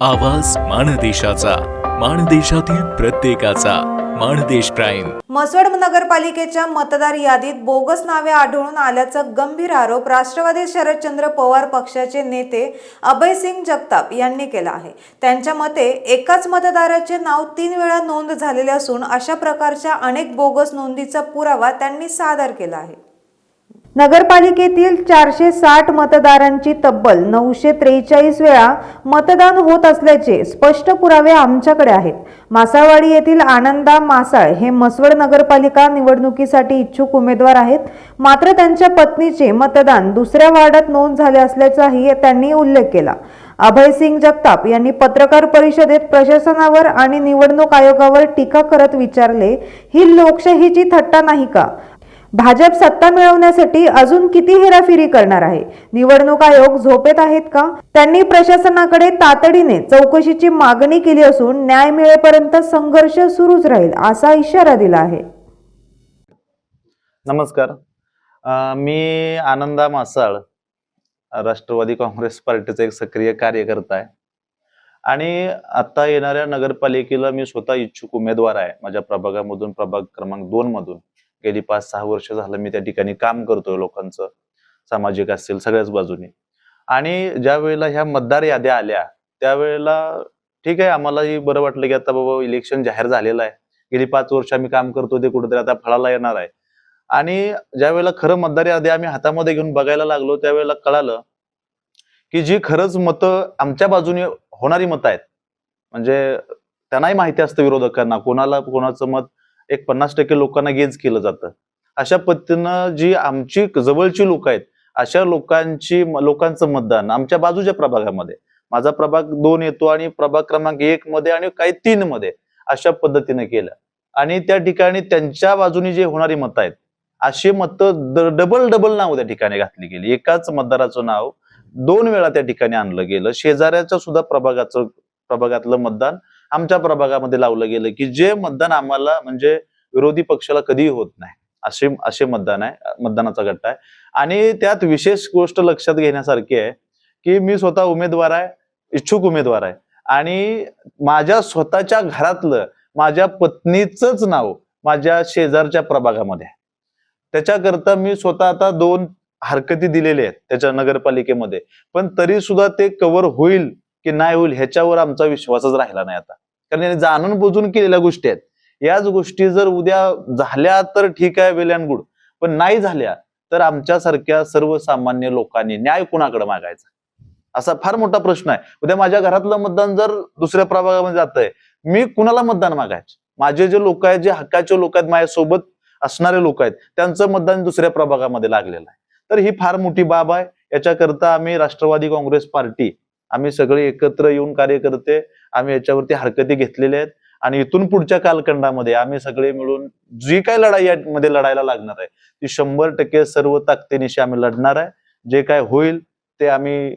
आवाज माणदेशाचा माणदेशातील प्रत्येकाचा माणदेश प्राईम. मसवड नगरपालिकेच्या मतदार यादीत बोगस नावे आढळून आल्याचं गंभीर आरोप राष्ट्रवादी शरदचंद्र पवार पक्षाचे नेते अभय सिंग जगताप यांनी केला आहे. त्यांच्या मते एकाच मतदाराचे नाव तीन वेळा नोंद झालेले असून अशा प्रकारच्या अनेक बोगस नोंदीचा पुरावा त्यांनी सादर केला आहे. नगरपालिकेतील चारशे साठ मतदारांची तब्बल नऊशे त्रेचाळीस वेळा मतदान होत असल्याचे स्पष्ट पुरावे आमच्याकडे आहेत. मासाळवाडी येथील आनंदा मासाळ हे मसवड नगरपालिका निवडणुकीसाठी इच्छुक उमेदवार आहेत. मात्र त्यांच्या पत्नीचे मतदान दुसऱ्या वार्डात नोंद झाले असल्याचाही त्यांनी उल्लेख केला. अभय सिंग जगताप यांनी पत्रकार परिषदेत प्रशासनावर आणि निवडणूक आयोगावर टीका करत विचारले ही लोकशाहीची थट्टा नाही का? भाजप सत्ता मिळवण्यासाठी अजून किती हेराफेरी करणार आहे? निवडणूक आयोग झोपेत आहेत का? त्यांनी प्रशासनाकडे तातडीने चौकशीची मागणी केली असून न्याय मिळेपर्यंत संघर्ष सुरूच राहील असा इशारा दिला आहे. नमस्कार. मी आनंदा मासाळ राष्ट्रवादी काँग्रेस पार्टीचा एक सक्रिय कार्यकर्ता आहे. आणि आता येणाऱ्या नगरपालिकेला मी स्वतः इच्छुक उमेदवार आहे. माझ्या प्रभागामधून प्रभाग क्रमांक दोन मधून. गेली पाच सहा वर्ष झालं मी त्या ठिकाणी काम करतोय लोकांचं. सामाजिक असेल सगळ्याच बाजूनी. आणि ज्या वेळेला ह्या मतदार याद्या आल्या त्यावेळेला ठीक आहे आम्हालाही बरं वाटलं की आता बाबा इलेक्शन जाहीर झालेलं आहे. गेली पाच वर्ष आम्ही काम करतो ते कुठेतरी आता फळाला येणार आहे. आणि ज्या वेळेला खरं मतदार यादी आम्ही हातामध्ये घेऊन बघायला लागलो त्यावेळेला कळालं की जी खरंच मतं आमच्या बाजूने होणारी मतं आहेत. म्हणजे त्यांनाही माहिती असतं विरोधकांना कोणाला कोणाचं मत एक पन्नास टक्के लोकांना गेज केलं जातं. अशा पद्धतीनं जी आमची जवळची लोक आहेत अशा लोकांची लोकांचं मतदान आमच्या बाजूच्या प्रभागामध्ये. माझा प्रभाग दोन येतो आणि प्रभाग क्रमांक एक मध्ये आणि काही तीन मध्ये अशा पद्धतीने केलं. आणि त्या ठिकाणी त्यांच्या बाजूनी जे होणारी मतं आहेत अशी मतं डबल डबल नाव त्या ठिकाणी घातली गेली. एकाच मतदाराचं नाव दोन वेळा त्या ठिकाणी आणलं गेलं. शेजाऱ्याच्या सुद्धा प्रभागाचं प्रभागातलं मतदान आमच्या प्रभागामध्ये लावलं गेलं की जे मतदान आम्हाला म्हणजे विरोधी पक्षाला कधीही होत नाही. असे असे मतदान आहे मतदानाचा गट आहे. आणि त्यात विशेष गोष्ट लक्षात घेण्यासारखी आहे की मी स्वतः उमेदवार आहे इच्छुक उमेदवार आहे. आणि माझ्या स्वतःच्या घरातलं माझ्या पत्नीचंच नाव माझ्या शेजारच्या प्रभागामध्ये आहे. त्याच्याकरता मी स्वतः आता दोन हरकती दिलेल्या आहेत त्याच्या नगरपालिकेमध्ये. पण तरी सुद्धा ते कव्हर होईल की नाही होईल ह्याच्यावर आमचा विश्वासच राहिला नाही आता. कारण याने जाणून बुजून केलेल्या गोष्टी आहेत. याच गोष्टी जर उद्या झाल्या तर ठीक आहे वेल अँड गुड. पण नाही झाल्या तर आमच्यासारख्या सर्वसामान्य लोकांनी न्याय कुणाकडे मागायचा? असा फार मोठा प्रश्न आहे. उद्या माझ्या घरातलं मतदान जर दुसऱ्या प्रभागामध्ये जात आहे मी कुणाला मतदान मागायचं? माझे जे लोक आहेत जे हक्काचे लोक आहेत माझ्यासोबत असणारे लोक आहेत त्यांचं मतदान दुसऱ्या प्रभागामध्ये लागलेलं आहे. तर ही फार मोठी बाब आहे. याच्याकरता आम्ही राष्ट्रवादी काँग्रेस पार्टी आम्ही सगळे एकत्र येऊन कार्यकर्ते आम्ही याच्यावरती हरकती घेतलेल्या आहेत. आणि इथून पुढच्या कालखंडामध्ये आम्ही सगळे मिळून जी काय लढाई यामध्ये लढायला लागणार आहे ती शंभर टक्के सर्व ताकदीनिशी आम्ही लढणार आहे. जे काय होईल ते आम्ही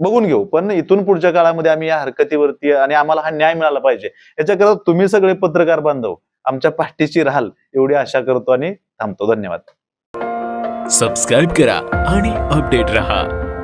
बघून घेऊ. पण इथून पुढच्या काळामध्ये आम्ही या हरकतीवरती आणि आम्हाला हा न्याय मिळाला पाहिजे. याच्याकरता तुम्ही सगळे पत्रकार बांधव आमच्या पाठीशी राहाल एवढी आशा करतो आणि थांबतो. धन्यवाद. सबस्क्राईब करा आणि अपडेट रहा.